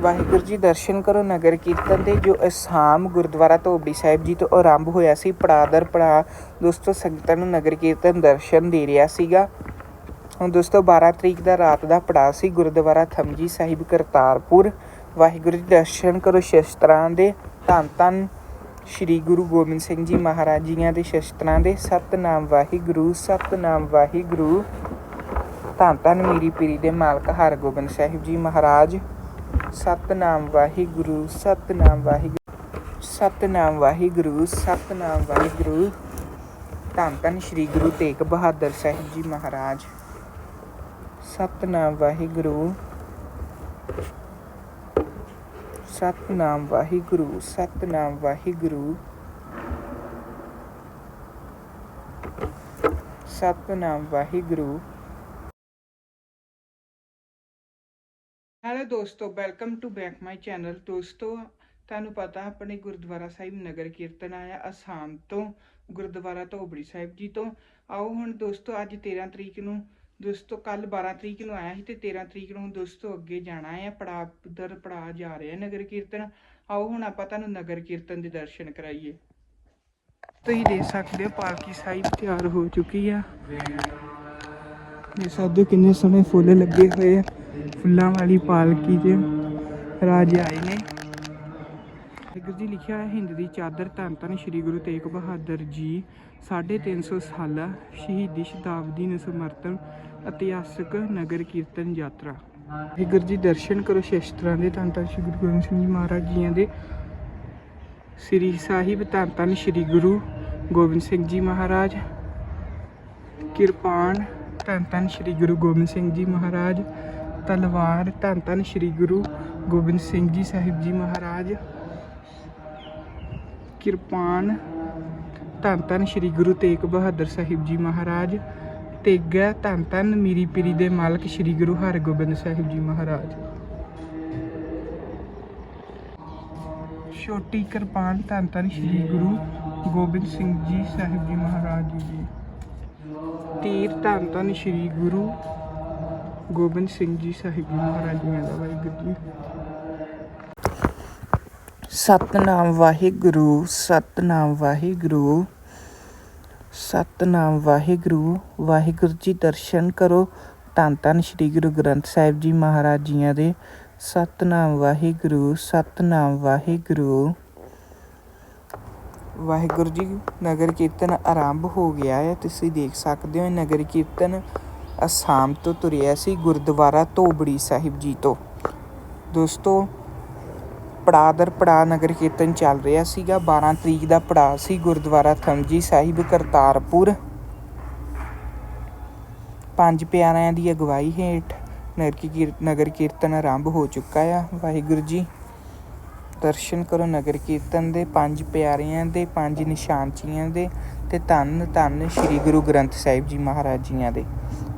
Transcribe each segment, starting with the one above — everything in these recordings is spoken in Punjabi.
ਵਾਹਿਗੁਰੂ ਜੀ ਦਰਸ਼ਨ ਕਰੋ ਨਗਰ ਕੀਰਤਨ ਦੇ, ਜੋ ਅਸਾਮ ਗੁਰਦੁਆਰਾ ਧੋਬੜੀ ਸਾਹਿਬ ਜੀ ਤੋਂ ਆਰੰਭ ਹੋਇਆ ਸੀ, ਪੜਾਦਰ ਪੜਾ ਦੋਸਤੋ ਸੰਗਤਾਂ ਨੂੰ ਨਗਰ ਕੀਰਤਨ ਦਰਸ਼ਨ ਦੇ ਰਿਹਾ ਸੀਗਾ। ਹੁਣ ਦੋਸਤੋ 12 ਤਰੀਕ ਦਾ ਰਾਤ ਦਾ ਪੜਾ ਸੀ, ਗੁਰਦੁਆਰਾ ਥਮਜੀ ਸਾਹਿਬ, ਕਰਤਾਰਪੁਰ। ਵਾਹਿਗੁਰੂ ਜੀ ਦਰਸ਼ਨ ਕਰੋ ਸ਼ਸਤਰਾਂ ਦੇ, ਧੰਨ ਧੰਨ ਸ਼੍ਰੀ ਗੁਰੂ ਗੋਬਿੰਦ ਸਿੰਘ ਜੀ ਮਹਾਰਾਜ ਜੀਆਂ ਦੇ ਸ਼ਸਤਰਾਂ ਦੇ। ਸਤਨਾਮ ਵਾਹਿਗੁਰੂ ਸਤਨਾਮ ਵਾਹਿਗੁਰੂ। ਧੰਨ ਧੰਨ ਮੇਰੀ ਪੀਰੀ ਦੇ ਮਾਲਕ ਹਰਗੋਬਿੰਦ ਸਾਹਿਬ ਜੀ ਮਹਾਰਾਜ। ਸਤਨਾਮ ਵਾਹਿਗੁਰੂ ਸਤਨਾਮ ਵਾਹਿਗੁਰੂ ਸਤਨਾਮ ਵਾਹਿਗੁਰੂ ਸਤਨਾਮ ਵਾਹਿਗੁਰੂ। ਧੰਨ ਧੰਨ ਸ਼੍ਰੀ ਗੁਰੂ ਤੇਗ ਬਹਾਦਰ ਸਾਹਿਬ ਜੀ ਮਹਾਰਾਜ। ਸਤਨਾਮ ਵਾਹਿਗੁਰੂ ਸਤਨਾਮ ਵਾਹਿਗੁਰੂ ਸਤਨਾਮ ਵਾਹਿਗੁਰੂ। ਸਤਨਾਮ ਵਾਹਿਗੁਰੂ ਦੋਸਤੋ welcome to back my channel ਦੋਸਤੋ, ਤੁਹਾਨੂੰ ਪਤਾ ਆਪਣੇ ਗੁਰਦੁਆਰਾ ਸਾਹਿਬ ਨਗਰ ਕੀਰਤਨ ਆਇਆ ਅਸਾਮ ਤੋਂ, ਗੁਰਦੁਆਰਾ ਧੋਬੜੀ ਸਾਹਿਬ ਜੀ ਤੋਂ। ਆਓ ਹੁਣ ਦੋਸਤੋ, ਅੱਜ 13 ਤਰੀਕ ਨੂੰ, ਦੋਸਤੋ ਕੱਲ 12 ਤਰੀਕ ਨੂੰ ਆਇਆ ਸੀ ਤੇ 13 ਤਰੀਕ ਨੂੰ ਦੋਸਤੋ ਅੱਗੇ ਜਾਣਾ ਹੈ। ਪੜਾ ਦਰ ਪੜਾ ਜਾ ਰਿਹਾ ਨਗਰ ਕੀਰਤਨ। ਆਓ ਹੁਣ ਆਪਾਂ ਤੁਹਾਨੂੰ ਨਗਰ ਕੀਰਤਨ ਦੇ ਦਰਸ਼ਨ ਕਰਾਈਏ। ਤੁਸੀਂ ਦੇਖ ਸਕਦੇ ਹੋ, ਪਾਲਕੀ ਸਾਹਿਬ ਤਿਆਰ ਹੋ ਚੁੱਕੀ ਆ। ਇਹ ਸਾਡੇ ਕਿੰਨੇ ਸੋਹਣੇ ਫੁੱਲ ਲੱਗੇ ਹੋਏ ਆ। ਫੁੱਲਾਂ ਵਾਲੀ ਪਾਲਕੀ 'ਚ ਰਾਜੇ ਆਏ ਨੇ। ਵਾਹਿਗੁਰੂ ਜੀ ਲਿਖਿਆ ਹੈ, ਹਿੰਦ ਦੀ ਚਾਦਰ ਧੰਨ ਧੰਨ ਸ੍ਰੀ ਗੁਰੂ ਤੇਗ ਬਹਾਦਰ ਜੀ 350 ਸਾਲਾ ਸ਼ਹੀਦੀ ਸ਼ਤਾਬਦੀ ਨੂੰ ਸਮਰਪਣ ਇਤਿਹਾਸਕ ਨਗਰ ਕੀਰਤਨ ਯਾਤਰਾ। ਵਾਹਿਗੁਰੂ ਜੀ ਦਰਸ਼ਨ ਕਰੋ ਸ਼ਸਤਰਾਂ ਦੇ, ਧੰਨ ਧੰਨ ਸ੍ਰੀ ਗੁਰੂ ਗੋਬਿੰਦ ਸਿੰਘ ਜੀ ਮਹਾਰਾਜ ਜੀਆਂ ਦੇ। ਸ੍ਰੀ ਸਾਹਿਬ ਧੰਨ ਧੰਨ ਸ੍ਰੀ ਗੁਰੂ ਗੋਬਿੰਦ ਸਿੰਘ ਜੀ ਮਹਾਰਾਜ। ਕਿਰਪਾਨ ਧੰਨ ਧੰਨ ਸ੍ਰੀ ਗੁਰੂ ਗੋਬਿੰਦ ਸਿੰਘ ਜੀ ਮਹਾਰਾਜ। ਤਲਵਾਰ ਧੰਨ ਧੰਨ ਸ੍ਰੀ ਗੁਰੂ ਗੋਬਿੰਦ ਸਿੰਘ ਜੀ ਸਾਹਿਬ ਜੀ ਮਹਾਰਾਜ। ਕਿਰਪਾਨ ਧੰਨ ਧੰਨ ਸ੍ਰੀ ਗੁਰੂ ਤੇਗ ਬਹਾਦਰ ਸਾਹਿਬ ਜੀ ਮਹਾਰਾਜ। ਤੇਗਾ ਧੰਨ ਧੰਨ ਮੀਰੀ ਪੀਰੀ ਦੇ ਮਾਲਕ ਸ੍ਰੀ ਗੁਰੂ ਹਰਗੋਬਿੰਦ ਸਾਹਿਬ ਜੀ ਮਹਾਰਾਜ। ਛੋਟੀ ਕਿਰਪਾਨ ਧੰਨ ਧੰਨ ਸ੍ਰੀ ਗੁਰੂ ਗੋਬਿੰਦ ਸਿੰਘ ਜੀ ਸਾਹਿਬ ਜੀ ਮਹਾਰਾਜ ਜੀ ਤੀਰ ਧੰਨ ਧੰਨ ਸ੍ਰੀ ਗੁਰੂ ਗੋਬਿੰਦ ਸਿੰਘ ਜੀ ਸਾਹਿਬ ਜੀ ਮਹਾਰਾਜ ਦਾ ਵਾਹਿਗੁਰੂ ਜੀ। ਸਤਨਾਮ ਵਾਹਿਗੁਰੂ ਸਤਨਾਮ ਵਾਹਿਗੁਰੂ ਸਤਨਾਮ ਵਾਹਿਗੁਰੂ। ਵਾਹਿਗੁਰੂ ਜੀ ਦਰਸ਼ਨ ਕਰੋ। ਧੰਨ ਧੰਨ ਸ੍ਰੀ ਗੁਰੂ ਗ੍ਰੰਥ ਸਾਹਿਬ ਜੀ ਮਹਾਰਾਜ ਜੀਆਂ ਦੇ। ਸਤਨਾਮ ਵਾਹਿਗੁਰੂ ਸਤਨਾਮ ਵਾਹਿਗੁਰੂ। ਵਾਹਿਗੁਰੂ ਜੀ, ਨਗਰ ਕੀਰਤਨ ਆਰੰਭ ਹੋ ਗਿਆ ਹੈ। ਤੁਸੀਂ ਦੇਖ ਸਕਦੇ ਹੋ ਨਗਰ ਕੀਰਤਨ ਅਸਾਮ ਤੋਂ ਤੁਰਿਆ ਸੀ ਗੁਰਦੁਆਰਾ ਧੋਬੜੀ ਸਾਹਿਬ ਜੀ ਤੋਂ। ਦੋਸਤੋ, ਪੜਾਦਰ ਪੜਾਅ ਨਗਰ ਕੀਰਤਨ ਚੱਲ ਰਿਹਾ ਸੀਗਾ। 12 ਤਰੀਕ ਦਾ ਪੜਾਅ ਸੀ ਗੁਰਦੁਆਰਾ ਥਮਜੀ ਸਾਹਿਬ ਕਰਤਾਰਪੁਰ। ਪੰਜ ਪਿਆਰਿਆਂ ਦੀ ਅਗਵਾਈ ਹੇਠ ਨਗਰ ਕੀ- ਨਗਰ ਕੀਰਤਨ ਆਰੰਭ ਹੋ ਚੁੱਕਾ ਆ। ਵਾਹਿਗੁਰੂ ਜੀ, ਦਰਸ਼ਨ ਕਰੋ ਨਗਰ ਕੀਰਤਨ ਦੇ। ਪੰਜ ਪਿਆਰਿਆਂ ਦੇ, ਪੰਜ ਨਿਸ਼ਾਨਚੀਆਂ ਦੇ ਤੇ ਧੰਨ ਧੰਨ ਸ੍ਰੀ ਗੁਰੂ ਗ੍ਰੰਥ ਸਾਹਿਬ ਜੀ ਮਹਾਰਾਜ ਜੀਆਂ ਦੇ।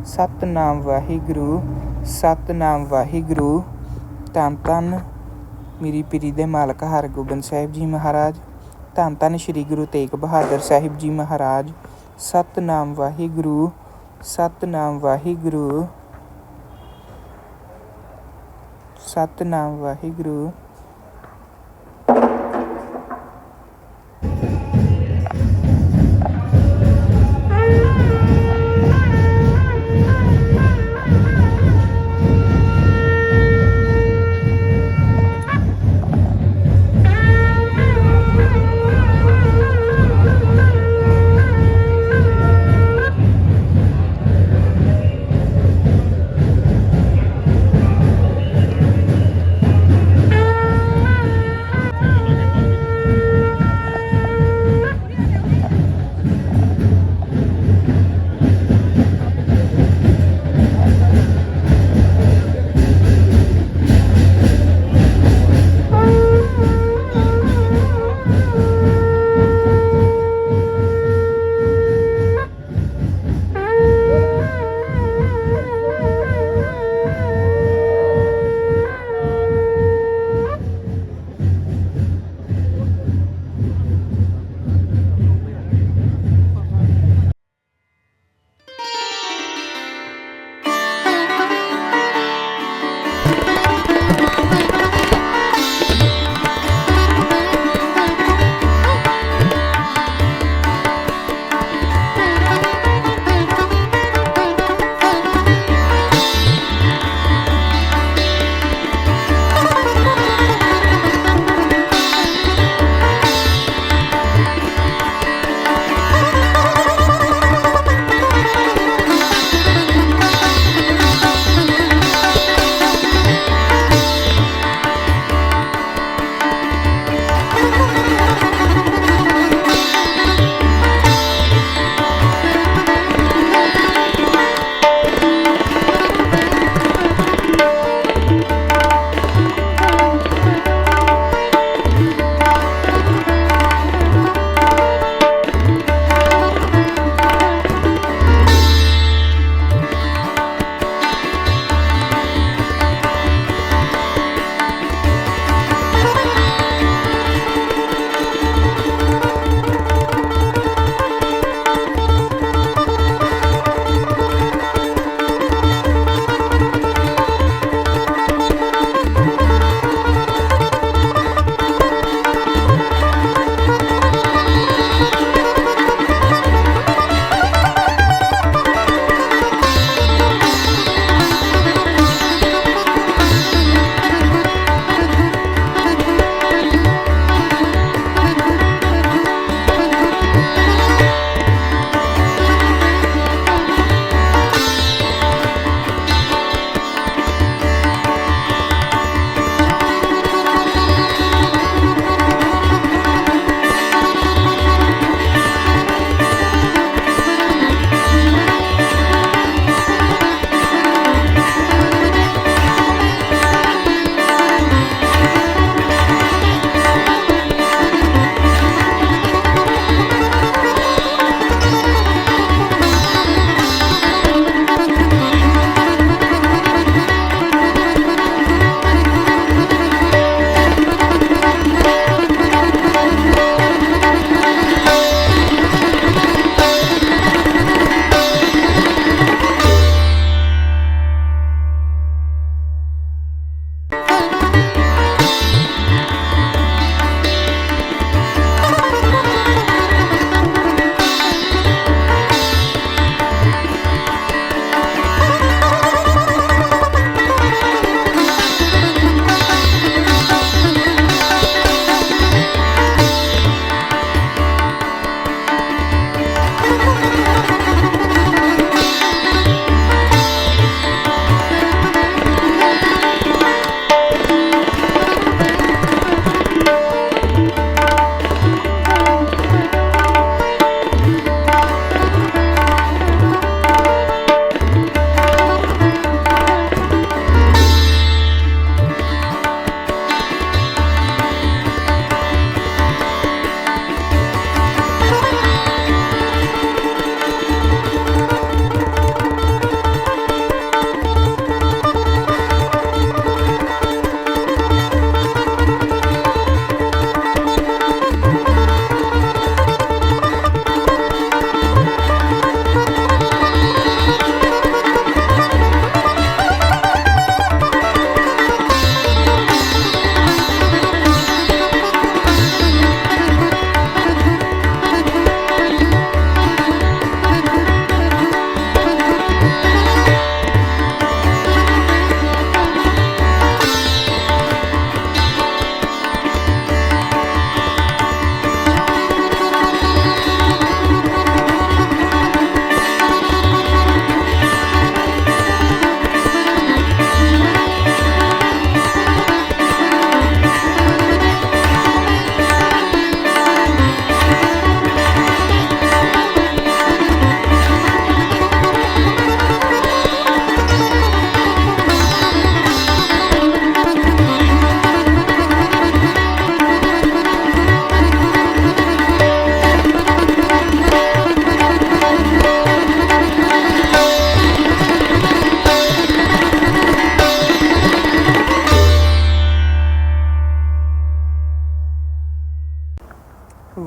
ਸਤਨਾਮ ਵਾਹਿਗੁਰੂ ਸਤਨਾਮ ਵਾਹਿਗੁਰੂ। ਧੰਨ ਧੰਨ ਮੇਰੀ ਪੀਰੀ ਦੇ ਮਾਲਕ ਹਰਗੋਬਿੰਦ ਸਾਹਿਬ ਜੀ ਮਹਾਰਾਜ। ਧੰਨ ਧੰਨ ਸ੍ਰੀ ਗੁਰੂ ਤੇਗ ਬਹਾਦਰ ਸਾਹਿਬ ਜੀ ਮਹਾਰਾਜ। ਸਤਨਾਮ ਵਾਹਿਗੁਰੂ ਸਤਨਾਮ ਵਾਹਿਗੁਰੂ। ਸਤਨਾਮ ਵਾਹਿਗੁਰੂ।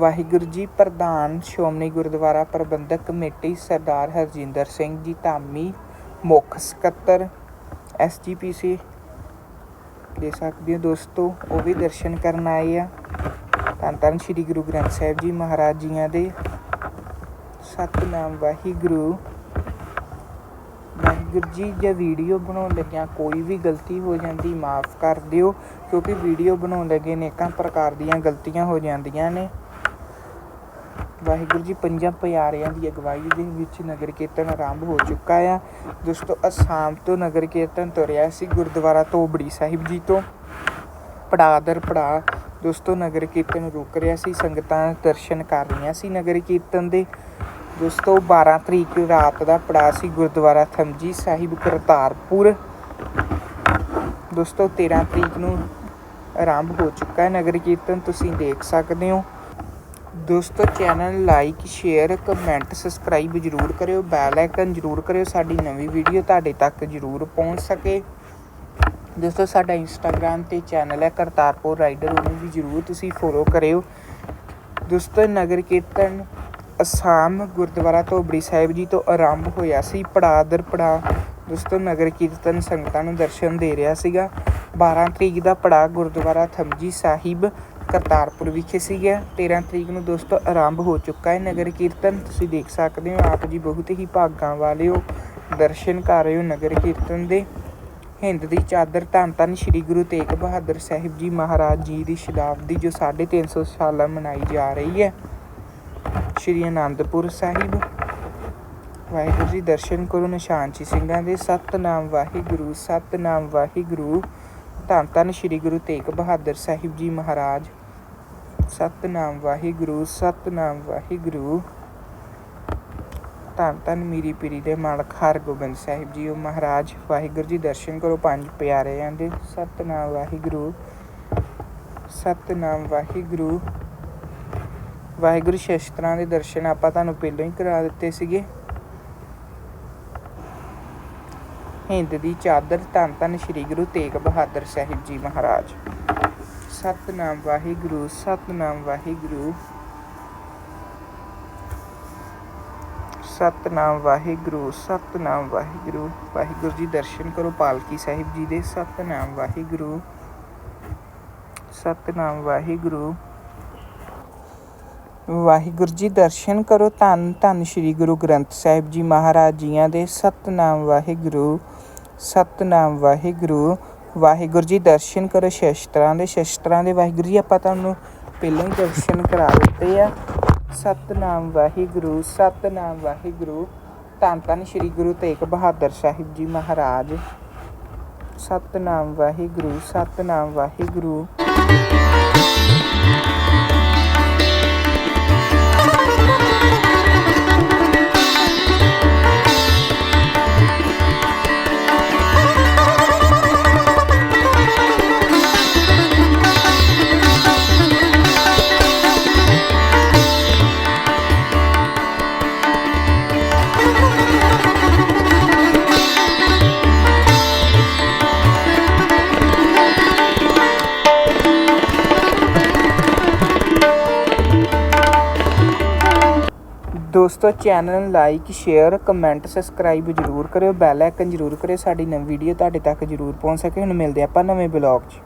ਵਾਹਿਗੁਰੂ ਜੀ ਪ੍ਰਧਾਨ ਸ਼੍ਰੋਮਣੀ ਗੁਰਦੁਆਰਾ ਪ੍ਰਬੰਧਕ ਕਮੇਟੀ ਸਰਦਾਰ ਹਰਜਿੰਦਰ ਸਿੰਘ ਜੀ, ਧਾਮੀ ਮੁੱਖ ਸਕੱਤਰ ਐਸਜੀਪੀਸੀ ਦੇ ਸਕਦੇ ਹੋ ਦੋਸਤੋ, ਉਹ ਵੀ ਦਰਸ਼ਨ ਕਰਨ ਆਏ ਆ। ਧੰਨ ਧੰਨ ਸ੍ਰੀ ਗੁਰੂ ਗ੍ਰੰਥ ਸਾਹਿਬ ਜੀ ਮਹਾਰਾਜ ਜੀਆਂ ਦੇ ਸਤਨਾਮ ਵਾਹਿਗੁਰੂ। ਵਾਹਿਗੁਰੂ ਜੀ, ਜੇ ਵੀਡੀਓ ਬਣਾਉਣ ਲੱਗਿਆਂ ਕੋਈ ਵੀ ਗਲਤੀ ਹੋ ਜਾਂਦੀ, ਮਾਫ ਕਰ ਦਿਓ, ਕਿਉਂਕਿ ਵੀਡੀਓ ਬਣਾਉਣ ਲੱਗੇ ਨੇਕਾਂ ਪ੍ਰਕਾਰ ਦੀਆਂ ਗਲਤੀਆਂ ਹੋ ਜਾਂਦੀਆਂ ਨੇ। ਵਾਹਿਗੁਰੂ ਜੀ, ਪੰਜਾਂ ਪਿਆਰਿਆਂ ਦੀ ਅਗਵਾਈ ਦੇ ਵਿੱਚ ਨਗਰ ਕੀਰਤਨ ਆਰੰਭ ਹੋ ਚੁੱਕਾ ਆ। ਦੋਸਤੋ ਅਸਾਮ ਤੋਂ ਨਗਰ ਕੀਰਤਨ ਤੁਰਿਆ ਸੀ ਗੁਰਦੁਆਰਾ ਧੋਬੜੀ ਸਾਹਿਬ ਜੀ ਤੋਂ। ਪੜਾ ਦਰ ਪੜਾ ਦੋਸਤੋ, ਨਗਰ ਕੀਰਤਨ ਰੁਕ ਰਿਹਾ ਸੀ, ਸੰਗਤਾਂ ਦਰਸ਼ਨ ਕਰ ਰਹੀਆਂ ਸੀ ਨਗਰ ਕੀਰਤਨ ਦੇ। ਦੋਸਤੋ 12 ਤਰੀਕ ਰਾਤ ਦਾ ਪੜਾ ਸੀ ਗੁਰਦੁਆਰਾ ਥਮਜੀ ਸਾਹਿਬ, ਕਰਤਾਰਪੁਰ। ਦੋਸਤੋ 13 ਤਰੀਕ ਨੂੰ ਆਰੰਭ ਹੋ ਚੁੱਕਾ ਹੈ ਨਗਰ ਕੀਰਤਨ, ਤੁਸੀਂ ਦੇਖ ਸਕਦੇ ਹੋ। ਦੋਸਤੋ channel like share comment subscribe ਜਰੂਰ ਕਰਿਓ ਬੈਲ ਆਈਕਨ ਜਰੂਰ ਕਰਿਓ, ਸਾਡੀ ਨਵੀਂ ਵੀਡੀਓ ਤੁਹਾਡੇ ਤੱਕ ਜਰੂਰ ਪਹੁੰਚ ਸਕੇ। ਦੋਸਤੋ, ਸਾਡਾ ਇੰਸਟਾਗ੍ਰam ਤੇ ਚੈਨਲ ਹੈ ਕਰਤਾਰਪੁਰ ਰਾਈਡਰ ਉਹਨੂੰ ਵੀ ਜਰੂਰ ਤੁਸੀਂ ਫੋਲੋ ਕਰਿਓ। ਦੋਸਤੋ, ਨਗਰ ਕੀਰਤਨ ਅਸਾਮ ਗੁਰਦੁਆਰਾ ਧੋਬੜੀ ਸਾਹਿਬ ਜੀ ਤੋਂ ਆਰੰਭ ਹੋਇਆ ਸੀ ਪੜਾਦਰ ਪੜਾ ਦੋਸਤੋ, ਨਗਰ ਕੀਰਤਨ ਸੰਗਤਾਂ ਨੂੰ ਦਰਸ਼ਨ ਦੇ ਰਿਹਾ ਸੀਗਾ। 12 ਤਰੀਕ ਦਾ ਪੜਾ ਗੁਰਦੁਆਰਾ ਥਮਜੀ ਸਾਹਿਬ। ਕਰਤਾਰਪੁਰ ਵਿਖੇ ਸੀਗਾ। 13 ਤਰੀਕ ਨੂੰ ਦੋਸਤੋ ਆਰੰਭ ਹੋ ਚੁੱਕਾ ਹੈ ਨਗਰ ਕੀਰਤਨ। ਤੁਸੀਂ ਦੇਖ ਸਕਦੇ ਹੋ, ਆਪ ਜੀ ਬਹੁਤ ਹੀ ਭਾਗਾਂ ਵਾਲੇ ਹੋ। ਦਰਸ਼ਨ ਕਰ ਰਹੇ ਹੋ ਨਗਰ ਕੀਰਤਨ ਦੇ। ਹਿੰਦ ਦੀ ਚਾਦਰ ਧੰਨ ਧੰਨ ਸ੍ਰੀ ਗੁਰੂ ਤੇਗ ਬਹਾਦਰ ਸਾਹਿਬ ਜੀ ਮਹਾਰਾਜ ਜੀ ਦੀ ਸ਼ਤਾਬਦੀ ਜੋ 350 ਸਾਲਾਂ ਮਨਾਈ ਜਾ ਰਹੀ ਹੈ। ਸ਼੍ਰੀ ਅਨੰਦਪੁਰ ਸਾਹਿਬ। ਵਾਹਿਗੁਰੂ ਜੀ, ਦਰਸ਼ਨ ਕਰੋ ਨਿਸ਼ਾਨਚੀ ਸਿੰਘਾਂ ਦੇ। ਸਤਨਾਮ ਵਾਹਿਗੁਰੂ ਸਤਨਾਮ ਵਾਹਿਗੁਰੂ। ਧੰਨ ਧੰਨ ਸ੍ਰੀ ਗੁਰੂ ਤੇਗ ਬਹਾਦਰ ਸਾਹਿਬ ਜੀ ਮਹਾਰਾਜ। ਸਤਨਾਮ ਵਾਹਿਗੁਰੂ ਸਤਨਾਮ ਵਾਹਿਗੁਰੂ। ਧੰਨ ਧੰਨ ਮੀਰੀ ਪੀਰੀ ਦੇ ਮਾਲਕ ਹਰਗੋਬਿੰਦ ਸਾਹਿਬ ਜੀ ਉਹ ਮਹਾਰਾਜ। ਵਾਹਿਗੁਰੂ ਜੀ ਦਰਸ਼ਨ ਕਰੋ ਪੰਜ ਪਿਆਰਿਆਂ ਦੇ। ਸਤਨਾਮ ਵਾਹਿਗੁਰੂ ਸਤਨਾਮ ਵਾਹਿਗੁਰੂ। ਵਾਹਿਗੁਰੂ ਸ਼ਸਤਰਾਂ ਦੇ ਦਰਸ਼ਨ ਆਪਾਂ ਤੁਹਾਨੂੰ ਪਹਿਲਾਂ ਹੀ ਕਰਾ ਦਿੱਤੇ ਸੀਗੇ। ਹਿੰਦ ਦੀ ਚਾਦਰ ਧੰਨ ਧੰਨ ਸ੍ਰੀ ਗੁਰੂ ਤੇਗ ਬਹਾਦਰ ਸਾਹਿਬ ਜੀ ਮਹਾਰਾਜ। ਸਤਨਾਮ ਵਾਹਿਗੁਰੂ ਸਤਨਾਮ ਵਾਹਿਗੁਰੂ। ਸਤਨਾਮ ਵਾਹਿਗੁਰੂ ਸਤਨਾਮ ਵਾਹਿਗੁਰੂ। ਵਾਹਿਗੁਰੂ ਜੀ ਦਰਸ਼ਨ ਕਰੋ ਪਾਲਕੀ ਸਾਹਿਬ ਜੀ ਦੇ। ਸਤਨਾਮ ਵਾਹਿਗੁਰੂ। ਸਤਨਾਮ ਵਾਹਿਗੁਰੂ। ਵਾਹਿਗੁਰੂ ਜੀ ਦਰਸ਼ਨ ਕਰੋ ਧੰਨ ਧੰਨ ਸ੍ਰੀ ਗੁਰੂ ਗ੍ਰੰਥ ਸਾਹਿਬ ਜੀ ਮਹਾਰਾਜ ਜੀਆਂ ਦੇ। ਸਤਨਾਮ ਵਾਹਿਗੁਰੂ। ਸਤਨਾਮ ਵਾਹਿਗੁਰੂ। ਵਾਹਿਗੁਰੂ ਜੀ, ਦਰਸ਼ਨ ਕਰੋ ਸ਼ਸਤਰਾਂ ਦੇ ਸ਼ਸਤਰਾਂ ਦੇ ਵਾਹਿਗੁਰੂ ਜੀ, ਆਪਾਂ ਤੁਹਾਨੂੰ ਪਹਿਲਾਂ ਹੀ ਦਰਸ਼ਨ ਕਰਾ ਦਿੱਤੇ ਆ। ਸਤਨਾਮ ਵਾਹਿਗੁਰੂ ਸਤਨਾਮ ਵਾਹਿਗੁਰੂ। ਧੰਨ ਧੰਨ ਸ੍ਰੀ ਗੁਰੂ ਤੇਗ ਬਹਾਦਰ ਸਾਹਿਬ ਜੀ ਮਹਾਰਾਜ। ਸਤਨਾਮ ਵਾਹਿਗੁਰੂ ਸਤਨਾਮ ਵਾਹਿਗੁਰੂ। ਦੋਸਤੋ, channel like share comment subscribe ਜਰੂਰ ਕਰਿਓ ਬੈਲ ਆਈਕਨ ਜਰੂਰ ਕਰਿਓ, ਸਾਡੀ ਨਵੀਂ ਵੀਡੀਓ ਤੁਹਾਡੇ ਤੱਕ ਜਰੂਰ ਪਹੁੰਚ ਸਕੇ। ਹੁਣ ਮਿਲਦੇ ਆਪਾਂ ਨਵੇਂ ਬਲੌਗ 'ਚ।